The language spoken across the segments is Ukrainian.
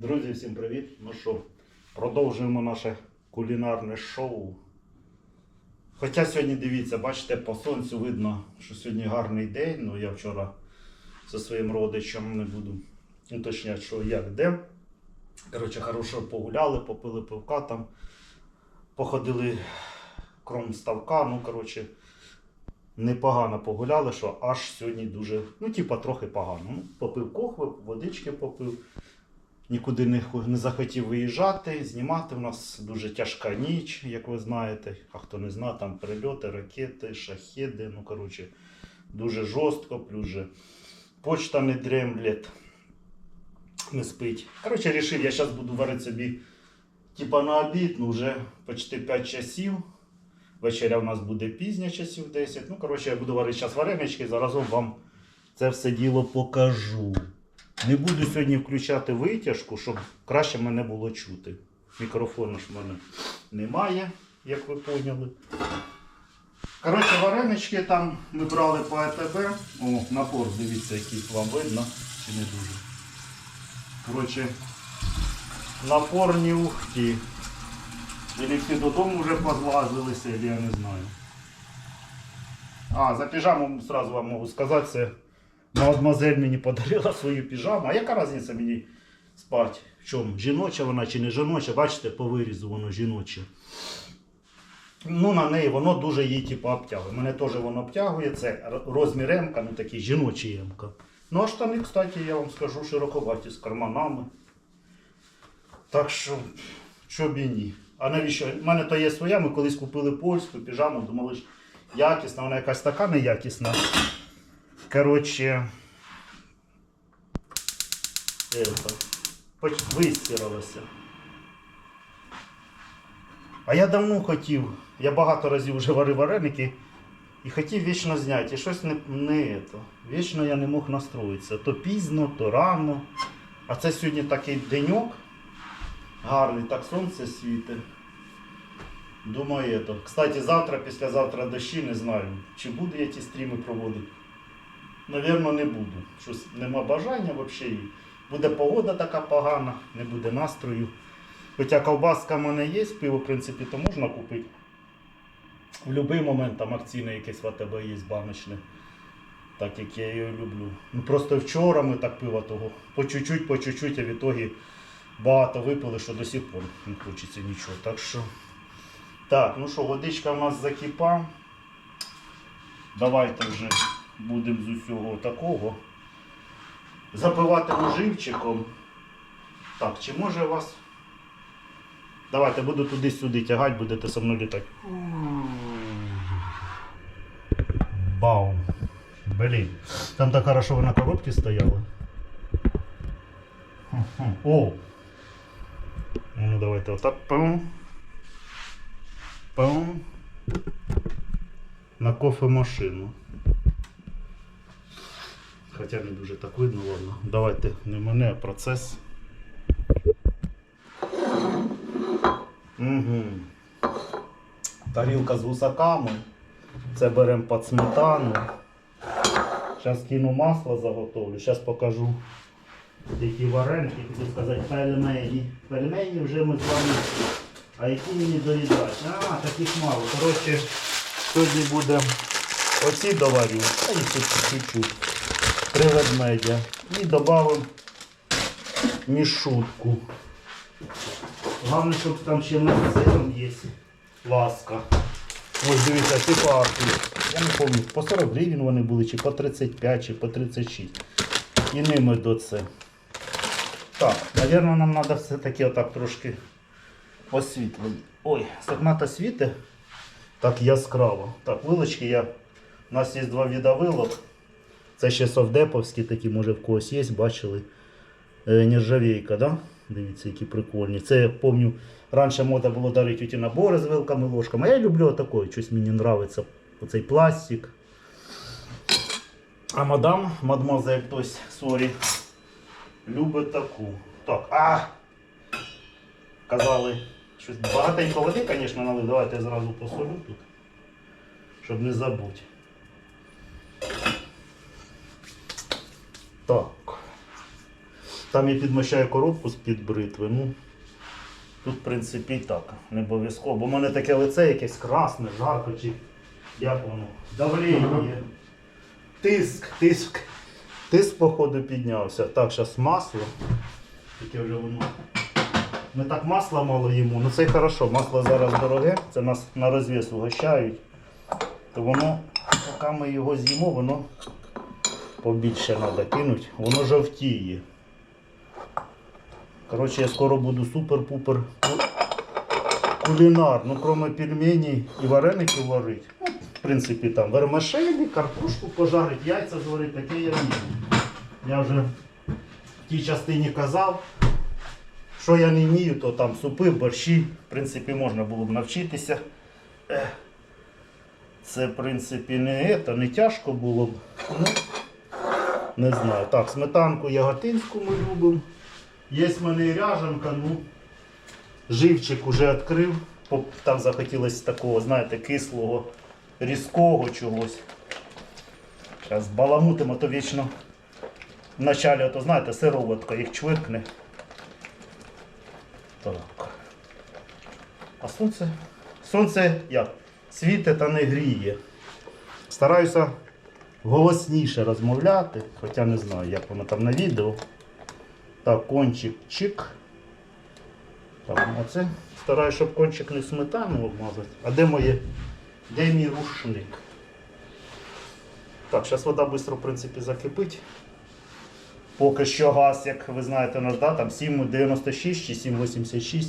Друзі, всім привіт! Ну що, продовжуємо наше кулінарне шоу. Хоча сьогодні дивіться, бачите, по сонцю видно, що сьогодні гарний день. Ну я вчора зі своїм родичем не буду уточняти, що як де. Коротше, хорошо погуляли, попили пивка там, походили кром ставка. Ну, коротше, непогано погуляли, що аж сьогодні дуже, ну, типа, трохи погано. Ну, попив кохви, водички попив. Нікуди не, не захотів виїжджати, знімати. У нас дуже тяжка ніч, як ви знаєте. А хто не знає, там прильоти, ракети, шахеди. Ну, коротше, дуже жорстко, плюс же почта не дремлять, не спить. Коротше, рішив, я зараз буду варити собі типа на обід, ну вже почти 5 часів. Вечеря у нас буде пізня, часів 10. Ну, коротше, я буду варити зараз варенички, заразом вам це все діло покажу. Не буду сьогодні включати витяжку, щоб краще мене було чути. Мікрофону ж в мене немає, як ви поняли. Коротше, варенички там ми брали по АТБ. О, напор, дивіться, який вам видно, чи не дуже. Коротше, напорні ухті. Или всі додому вже позлазилися, или я не знаю. А, за піжаму сразу вам можу сказати, це мадемуазель мені подарила свою піжаму. А яка різниця мені спати? В чому? Жіноча вона чи не жіноча? Бачите, по вирізу воно жіноче. Ну, на неї воно дуже її типу, обтягує. Мене теж воно обтягує. Це розмір М-ка, ну такий жіночий М-ка. Ну а штани, кстати, я вам скажу, широковаті з карманами. Так що, що б і ні. А навіщо? У мене то є своя, ми колись купили польську піжаму, думали, що якісна, вона якась така неякісна Коротше. Это, поч- вистиралася. А я давно хотів, я багато разів вже варив вареники і хотів вічно зняти. І щось не, не это. Вічно я не мог настроїтися. То пізно, то рано. А це сьогодні такий деньок. Гарний, так сонце світить. Думаю, это. Кстати, завтра, післязавтра дощі, не знаю, чи буду я ті стріми проводити. Навірно, не буду. Щось нема бажання взагалі. Буде погода така погана, не буде настрою. Хоча ковбаска в мене є, пиво, в принципі, то можна купити. В будь-який момент там акційне якесь в АТБ є баночне. Так як я його люблю. Ну просто вчора ми так пиво того. По чуть-чуть, по чуть-чуть, а в ітогі багато випили, що до сих пор не хочеться нічого. Так що. Так, ну що, водичка в нас закипа. Давайте вже будемо з усього такого. Запивати живчиком. Так, чи може вас. Давайте буду туди-сюди тягати, будете со мною літати. Баум. Блін. Там так хорошо ви на коробці стояли. О! Ну давайте отак. Пум. Пум. На кофемашину. Хоча не дуже так видно, ладно. Давайте не мене, а процес. Угу. Тарілка з гусаками. Це беремо під сметану. Зараз кину масло заготовлю. Зараз покажу які вареники, хотів сказати, пельмені. Пельмені вже ми з вами. А які мені доїдати? А, таких мало. Коротше, сьогодні буде оці доварю, а їх тут чуть-чуть. Три ведмедя. І додамо мішутку. Головне, щоб там ще не з сиром є. Ласка. Ось дивіться, ці парки. Я не пам'ятаю, по 40 гривень вони були, чи по 35, чи по 36. І ними до це. Так, напевно, нам треба все-таки отак трошки освітлення. Ой, сагната світи так яскраво. Так, вилочки я. У нас є два вида вилок. Це ще совдеповські такі, може в когось є, бачили. Е, нержавійка, да? Дивіться, які прикольні. Це я пам'ятаю, раніше мода було дарити ті набори з вилками, ложками. А я люблю отакий, щось мені подобається оцей пластик. А мадам, мадмозель, хтось, сорі, любить таку. Так, а! Казали, щось багатенько води, звісно, налив. Давайте я зразу посолю тут, щоб не забути. Так. Там я підмощаю коробку з-під бритви. Ну, тут, в принципі, і так, не обов'язково. Бо в мене таке лице якесь красне, жарко, чи як воно. Давлення. Тиск, тиск. Тиск, походу, піднявся. Так, зараз масло. Таке вже воно. Ми так масла мало їмо. Ну це й хорошо. Масло зараз дороге, це нас на розв'яз угощають. То воно, поки ми його з'їмо, воно побільше треба кинути, воно жовтіє. Коротше, я скоро буду супер-пупер кулінар. Ну, крім пельменей і вареників варити. Ну, в принципі, там вермишелі, картошку пожарити, яйця зварити, таке я вмію. Я вже в тій частині казав. Що я не вмію, то там супи, борщі, в принципі, можна було б навчитися. Це, в принципі, не, це, не тяжко було б. Не знаю. Так, сметанку яготинську ми любимо. Є в мене і ряжанка, ну, живчик уже відкрив. Там захотілося такого, знаєте, кислого, різкого чогось. Зараз баламутимо, то вічно в началі, ото, знаєте, сироватка їх чвиркне. Так. А сонце? Сонце як? Світе та не гріє. Стараюся голосніше розмовляти, хоча не знаю, як воно там на відео. Так, кончик чик. Так, оце. Стараюся, щоб кончик не сметану обмазати. А де моє? Де мій рушник? Так, зараз вода швидко, в принципі, закипить. Поки що газ, як ви знаєте, наш да, там 7,96 чи 7,86.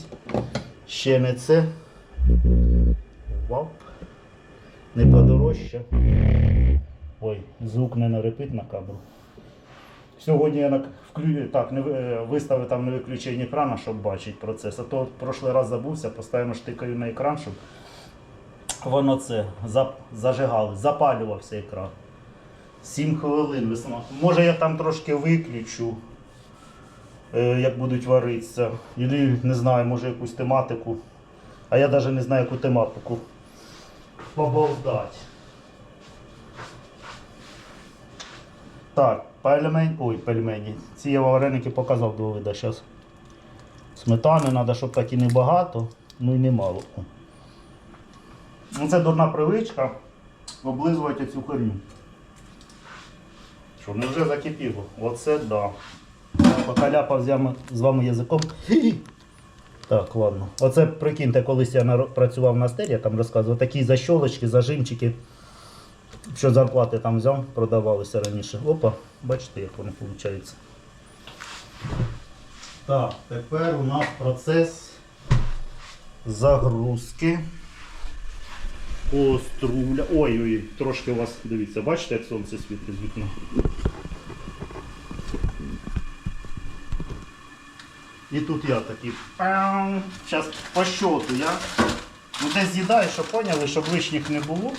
Ще не це. Вап. Не подорожче. Ой, звук не нарепить на камеру. Сьогодні я вклю... так, не... е, виставив там на виключення екрана, щоб бачити процес. А то прошлий раз забувся, постійно штикаю на екран, щоб воно це зажигало, запалювався екран. 7 хвилин весна. Може я там трошки виключу, е, як будуть варитися. Ілі, не знаю, може якусь тематику. А я навіть не знаю, яку тематику побовдати. Так, пельмень. Ой, пельмені. Ці я вареники показав до вида зараз. Сметани треба, щоб так і не багато, ну і не мало. Ну, це дурна привичка облизувати цю херню. Що, не вже закипіло? Оце да. Покаляпав з ями- з вами язиком. Так, ладно. Оце прикиньте, колись я працював на стелі, я там розказував, такі защолочки, зажимчики, що зарплати там взяв, продавалися раніше. Опа, бачите, як воно виходить. Так, тепер у нас процес загрузки. Коструля. Ой-ой, трошки у вас, дивіться, бачите, як сонце світить з вікна. І тут я такий. Зараз по щоту я. Ну десь з'їдаю, щоб поняли, щоб лишніх не було.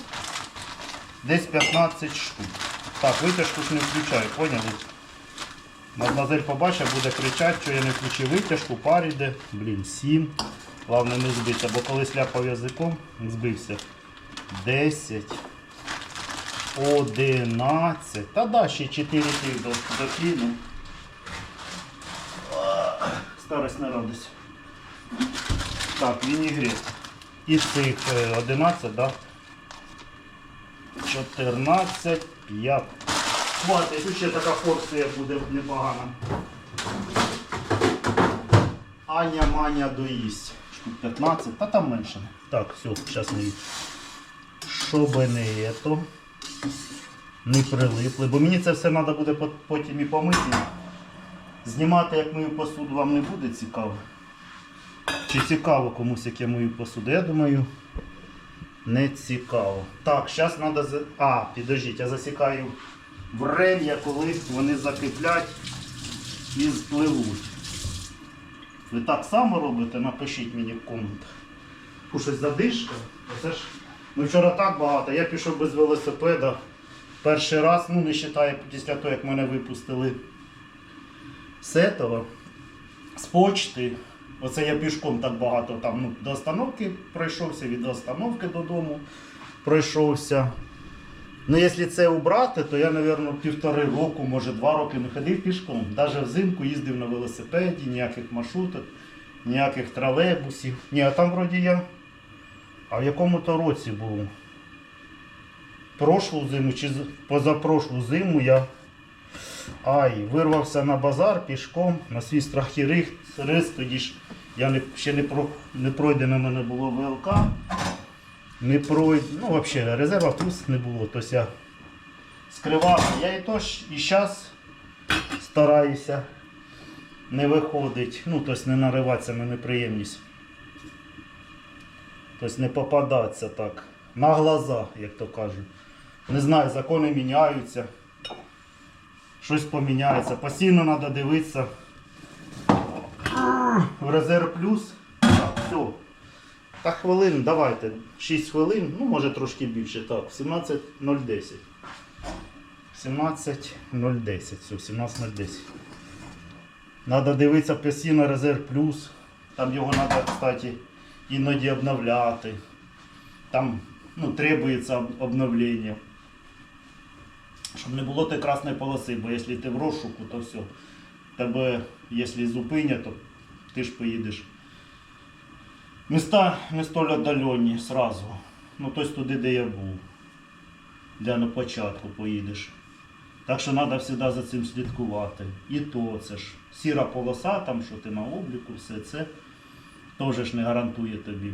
Десь 15 штук. Так, витяжку ж не включаю, поняли? Мадемуазель побачить, буде кричати, що я не включив витяжку, пар іде. Блін, 7. Головне не збитися, бо коли ляпав язиком, збився. 10. 11. Та да, ще 4 тих до, докину. Старость не радость. Так, вінігрет. І цих е, 11, да? 14, 5. Хватить, тут ще така порція буде непогана. Аня Маня доїсть. 15, та там менше. Так, все, зараз не Щоб не ето. Не прилипли. Бо мені це все треба буде потім і помити. Знімати, як мою посуду, вам не буде цікаво. Чи цікаво комусь, як я мою посуду? Я думаю, не цікаво. Так, зараз треба. За... А, підождіть, я засікаю врем'я, коли вони закиплять і спливуть. Ви так само робите? Напишіть мені в коментах. Фу, щось задишка. Оце ж. Ми вчора так багато. Я пішов без велосипеда. Перший раз, ну не вважаю, після того, як мене випустили з этого, з почти. Оце я пішком так багато там ну, до остановки пройшовся, від остановки додому пройшовся. Ну, якщо це убрати, то я, мабуть, півтори року, може два роки не ходив пішком. Навіть взимку їздив на велосипеді, ніяких маршруток, ніяких тролейбусів. Ні, а там вроді я. А в якому то році був? Прошлу зиму чи позапрошлу зиму я ай, вирвався на базар пішком на свій страх і рих- ризик. Тоді ж я не, ще не, про, не пройдено мене було ВЛК. Не пройд... Ну, взагалі, резерва плюс не було. Тобто я скривався. Я і то ж і зараз стараюся не виходить. Ну, тобто не нариватися на неприємність. Тобто не попадатися так. На глаза, як то кажуть. Не знаю, закони міняються. Щось поміняється. Постійно треба дивитися. В резерв плюс. Так, все. Та хвилин, давайте. 6 хвилин, ну може трошки більше. Так, 17.010. 17.010. Все, 17.010. Треба дивитися постійно резерв плюс. Там його треба, кстати, іноді обновляти. Там ну, требується обновлення. Щоб не було ти красної полоси, бо якщо ти в розшуку, то все. Тебе, якщо зупинять, то ти ж поїдеш. Места не столь отдалені сразу. Ну, тобто туди, де я був. Для на початку поїдеш. Так що треба завжди за цим слідкувати. І то це ж сіра полоса, там, що ти на обліку, все це теж ж не гарантує тобі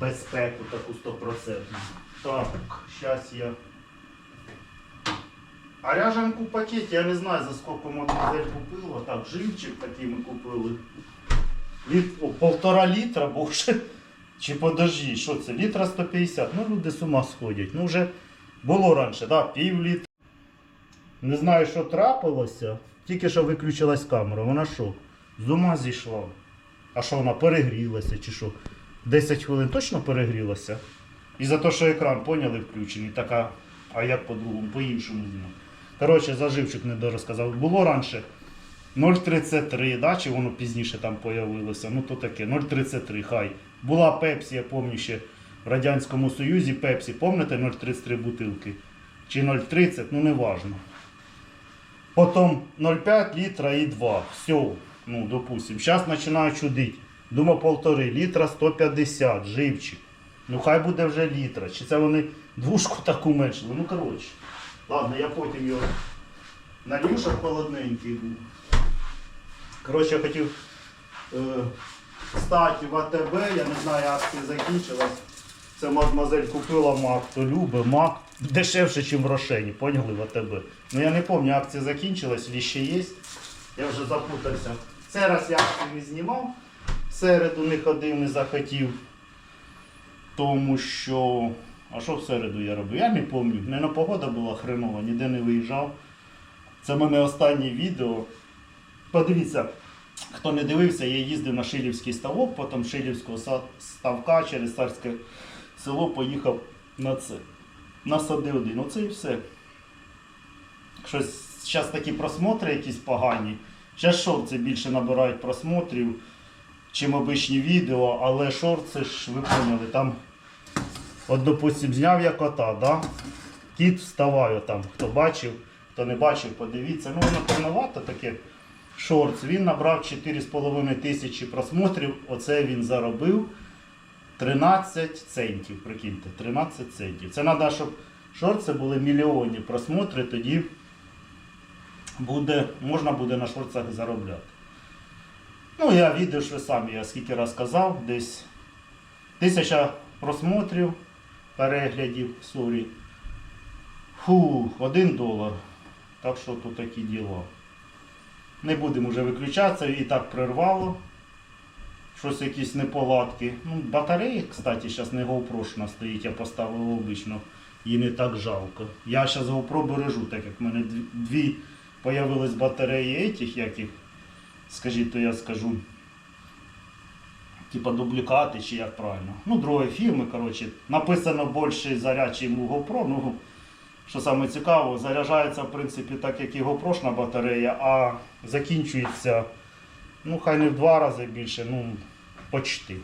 безпеку таку стопроцентну. Так, зараз я. А ряжанку в пакеті, я не знаю за скільки мадемуазель купила. Так, живчик такий ми купили. Літ, о, полтора літра, боже. Чи подожди, що це? Літра 150. Ну люди з ума сходять. Ну вже було раніше, да, пів літра. Не знаю, що трапилося. Тільки що виключилась камера. Вона що? З ума зійшла. А що вона перегрілася чи що? 10 хвилин точно перегрілася? І за те, що екран поняли включений, така, а як по-другому, по-іншому знову. Коротше, заживчик не дорозказав. Було раніше 0,33, да, чи воно пізніше там появилося. Ну то таке, 0,33, хай. Була Пепсі, я пам'ятаю ще в Радянському Союзі Пепсі, пам'ятаєте 0,33 бутилки? Чи 0,30, ну не важно. Потім 0,5 літра і 2. Все, ну допустим. Зараз починаю чудити. Думав полтори літра 150, живчик. Ну хай буде вже літра. Чи це вони двушку таку меншили? Ну коротше. Ладно, я потім його налью, щоб холодненький був. Коротше, я хотів е, стати в АТБ, я не знаю, акція закінчилась. Це мадемуазель купила мак, то любить мак дешевше, ніж в Рошені, поняли в АТБ. Ну я не пам'ятаю, акція закінчилась, чи ще є. Я вже запутався. Цей раз я акцію не знімав, середу не ходив, не захотів. Тому що. А що в середу я робив? Я не пам'ятаю. Не на погода була хренова, ніде не виїжджав. Це в мене останнє відео. Подивіться, хто не дивився, я їздив на Шилівський ставок, потім Шилівського ставка через царське село поїхав на це. На сади один. Оце і все. Щось зараз такі просмотри якісь погані. Зараз шорти більше набирають просмотрів, чим обичні відео, але шорти ж ви поняли, там, от, допустим, зняв я кота, да? кіт вставаю там, хто бачив, хто не бачив, подивіться. Ну, воно повновато таке. Шортс, він набрав 4,5 тисячі просмотрів, оце він заробив 13 центів. Прикиньте, 13 центів. Це треба, щоб шорти були мільйонні просмотри, тоді буде, можна буде на шорцах заробляти. Ну, я відео ви самі, я скільки раз казав, десь тисяча просмотрів, переглядів, сорі. Фу, один долар. Так що тут такі діла. Не будемо вже виключатися, і так прервало. Щось якісь неполадки. Ну, батареї, кстати, зараз не GoPro стоїть, я поставив обично. Її не так жалко. Я зараз GoPro бережу, так як в мене дві, появились батареї этих, яких, скажіть, то я скажу. Типа дублікати, чи як правильно. Ну, другої фірми, коротше, написано більше заряд, чим у GoPro. Ну, що саме цікаво, заряджається в принципі так, як і GoPro батарея, а закінчується, ну хай не в два рази більше, ну почти.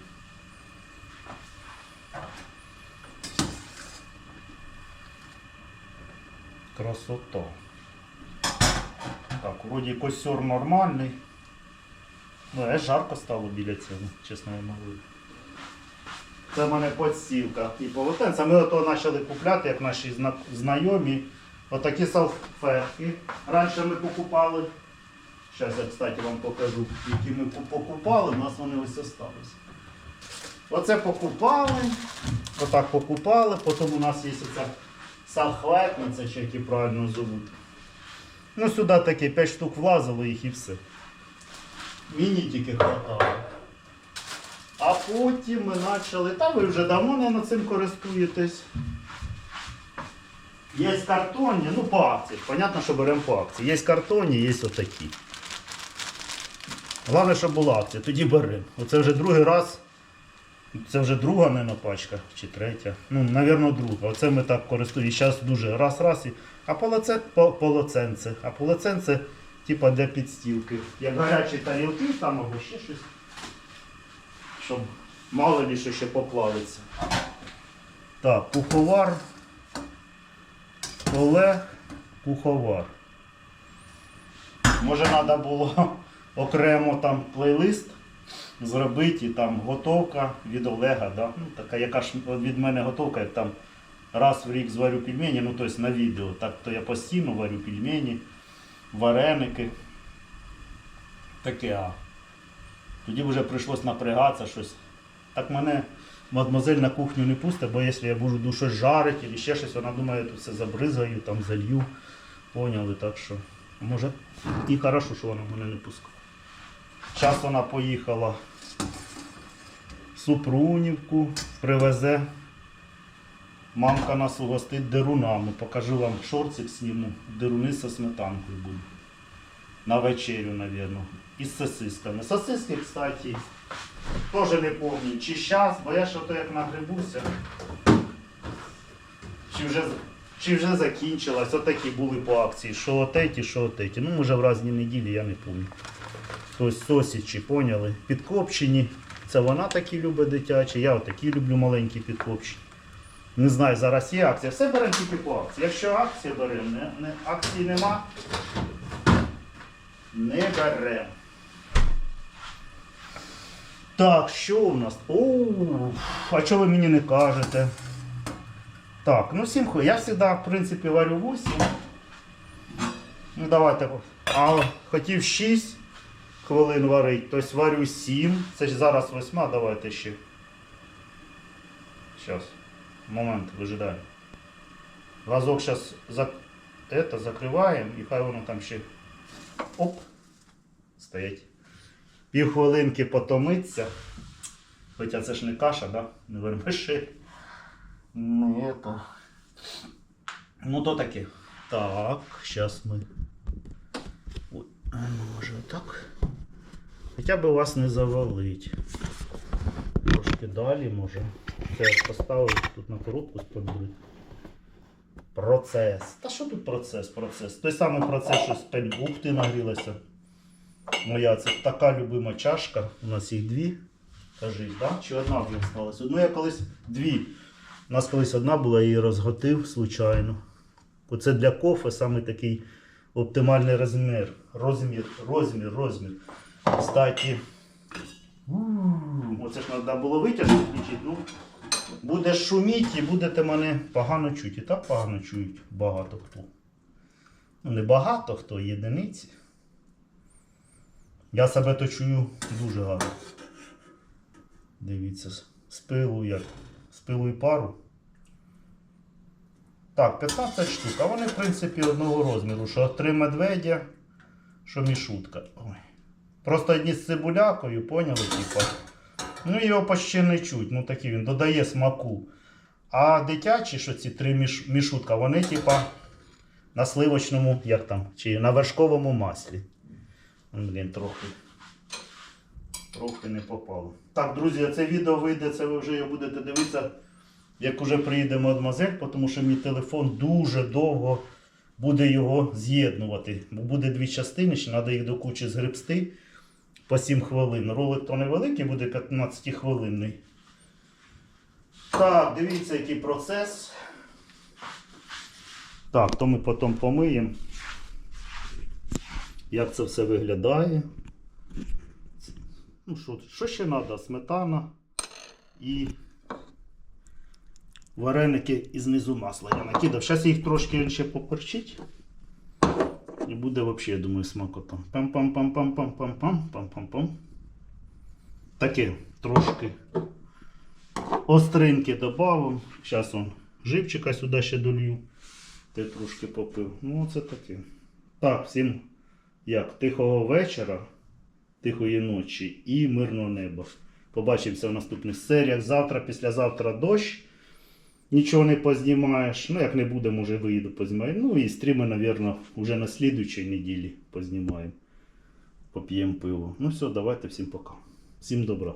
Красота. Так, вроді костер нормальний. Ну, а жарко стало біля цього, чесно вам говорю. Це в мене подстілка і полотенце. Ми ото почали купляти, як наші знайомі. Отакі салфетки. Раніше ми покупали. Зараз я, кстати, вам покажу, які ми покупали, у нас вони ось залишилися. Оце покупали, отак покупали, потім у нас є оця салфетниця, чи як її правильно зовуть. Ну сюди таке 5 штук влазило їх і все. Міні тільки хватало. А потім ми почали, та ви вже давно не над цим користуєтесь. Є картонні, ну по акції. Понятно, що беремо по акції. Є картонні, є отакі. Головне, щоб була акція, тоді беремо. Оце вже другий раз. Це вже друга, не пачка, чи третя. Ну, напевно, друга. Оце ми так користуємося. Зараз дуже раз-раз. А полоце, по, полоценце. А полоценце, типа для підстілки. Як гарячі тарілки там або ще щось. Щоб мало ли що ще поплавиться. Так, куховар. Олег Куховар. Може треба було окремо там плейлист зробити, і там готовка від Олега. Да? Ну, така, яка ж від мене готовка, як там раз в рік зварю пельмені, ну тобто на відео. Так то я постійно варю пельмені, вареники. Таке. А. Тоді вже прийшлось напрягатися щось. Так мене мадмозель на кухню не пусте, бо якщо я буду щось жарити або ще щось, вона думає, я тут все забризгаю, там залью. Поняли, так що. Може і хорошо, що вона мене не пускає. Зараз вона поїхала в Супрунівку, привезе. Мамка нас угостить дерунами. Покажу вам шорцик сніму. Деруни со сметанкою будуть. На вечерю, мабуть. І з сосисками. Сосиски, кстати, теж не пам'ятаю, чи зараз, бо я що то як нагребуся. Чи вже, чи вже закінчилась. Отакі були по акції. Що отеті, що отеті. Ну, може в різні неділі, я не пам'ятаю. Тобто сосічі, поняли? Підкопчені. Це вона такі любить дитячі, я отакі люблю маленькі підкопчені. Не знаю, зараз є акція. Все беремо тільки по акції. Якщо акції беремо, не, не, акції нема, не беремо. Так, що у нас? Оу, а чого ви мені не кажете? Так, ну 7 хвилин. Я завжди, в принципі, варю 8. Ну давайте. А хотів 6 хвилин варить, тобто варю 7. Це ж зараз 8, давайте ще. Зараз. Момент, вижидаємо. Разок зараз зак... это, закриваємо і хай воно там ще. Оп. Стоять. Півхвилинки потомиться. Хоча це ж не каша, да? Не вермиши. Не это. Ну то таке. Так, зараз ми. Ой, а ну, може отак. Хоча б вас не завалить. Трошки далі може. Це поставив тут на коробку сподобати. Процес. Та що тут процес? Процес. Той самий процес, що з пель... Ух ти нагрілася. Моя це така любима чашка. У нас їх дві. Кажись, да? Чи одна вже осталась? Ну я колись дві. У нас колись одна була, я її розготив случайно. Оце для кофе саме такий оптимальний розмір. Розмір, розмір, розмір. Кстати, оце ж треба було витяжку включити. Ну, буде шуміти і будете мене погано чути. І так погано чують багато хто. Ну, не багато хто, єдиниці. Я себе то чую дуже гарно. Дивіться, з- з пилу як. З і пару. Так, 15 штук. А вони, в принципі, одного розміру. Що три медведя, що мішутка. Ой. Просто одні з цибулякою, поняли, типа. Ну його почти не чуть. Ну такий він додає смаку. А дитячі, що ці три міш... мішутка, вони, типа, на сливочному, як там, чи на вершковому маслі. Ну, Блін, трохи. Трохи не попало. Так, друзі, це відео вийде, це ви вже будете дивитися, як уже приїде мадемуазель, тому що мій телефон дуже довго буде його з'єднувати. Бо буде дві частини, ще треба їх до кучі згребсти по 7 хвилин. Ролик то невеликий, буде 15 хвилинний. Так, дивіться, який процес. Так, то ми потім помиємо. Як це все виглядає. Ну що, що ще треба? Сметана і вареники і знизу масла я накидав. Зараз їх трошки ще поперчить. І буде взагалі, я думаю, смакота. Пам-пам-пам-пам-пам-пам-пам-пам-пам. Таке трошки остринки добавим. Зараз он живчика сюди ще долью. Ти трошки попив. Ну, це таке. Так, всім як тихого вечора, тихої ночі і мирного неба. Побачимося в наступних серіях. Завтра, післязавтра дощ. Нічого не познімаєш. Ну, як не буде, може виїду познімаю. Ну і стріми, мабуть, вже на слідуючій неділі познімаємо. Поп'ємо пиво. Ну все, давайте всім пока. Всім добра.